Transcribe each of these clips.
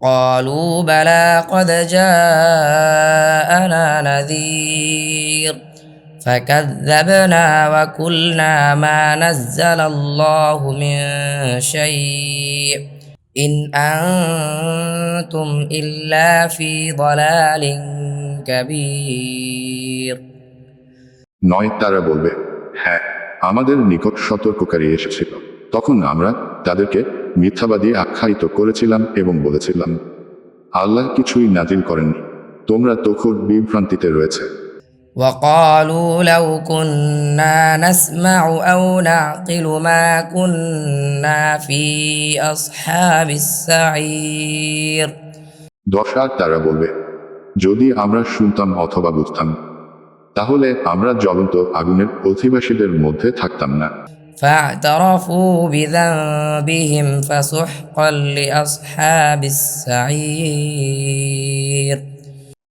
قالوا بلى قد جاءنا نذير فكذبنا وقلنا ما نزل الله من شيء إن أنتم إلا في ضلال كبير নয় তারা বলবে হ্যাঁ আমাদের নিকট সতর্ককারী এসেছিল তখন আমরা তাদেরকে মিথ্যাবাদী আখ্যায়িত করেছিলাম এবং বলেছিলাম আল্লাহ কিছুই নাজিল করেননি তোমরা তখন বিভ্রান্তিতে রয়েছে وقالوا لو كنا نسمع أو نعقل ما كنا في أصحاب السعير দশা তারা বলবে যদি আমরা শুনতাম অথবা বুঝতাম তাহলে আমরা জ্বলন্ত আগুনের অধিবাসীদের মধ্যে থাকতাম না فاعترفوا بذنبهم فسحقا لأصحاب السعير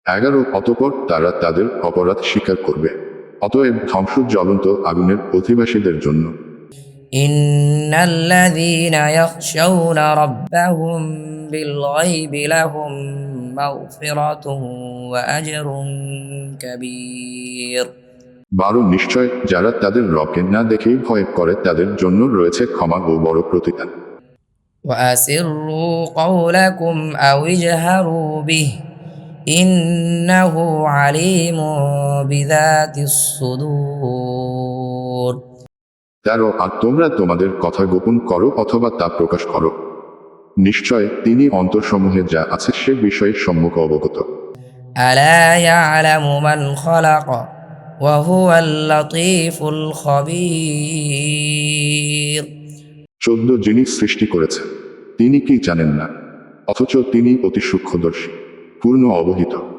এগারো অতপর তারা তাদের অপরাধ স্বীকার করবে অতএব ধ্বংস জ্বলন্ত আগুনের অধিবাসীদের জন্য إن الذين يخشون ربهم بالغيب لهم مغفرة وأجر كبير বারো নিশ্চয় যারা তাদের রবকে না দেখেই ভয় করে তাদের জন্য রয়েছে ক্ষমা ও বড় প্রতিদান وأسروا قولكم أو اجهروا به إنه عليم بذات الصدور তেরো আর তোমরা তোমাদের কথা গোপন করো অথবা তা প্রকাশ করো নিশ্চয় তিনি অন্তরসমূহে যা আছে সে বিষয়ে সম্মুখ অবগত ألا يعلم من خلق ওয়াহু চোদ্দ যিনি সৃষ্টি করেছে। তিনি কি জানেন না? অথচ তিনি অতি সূক্ষ্মদর্শী, পূর্ণ অবহিত।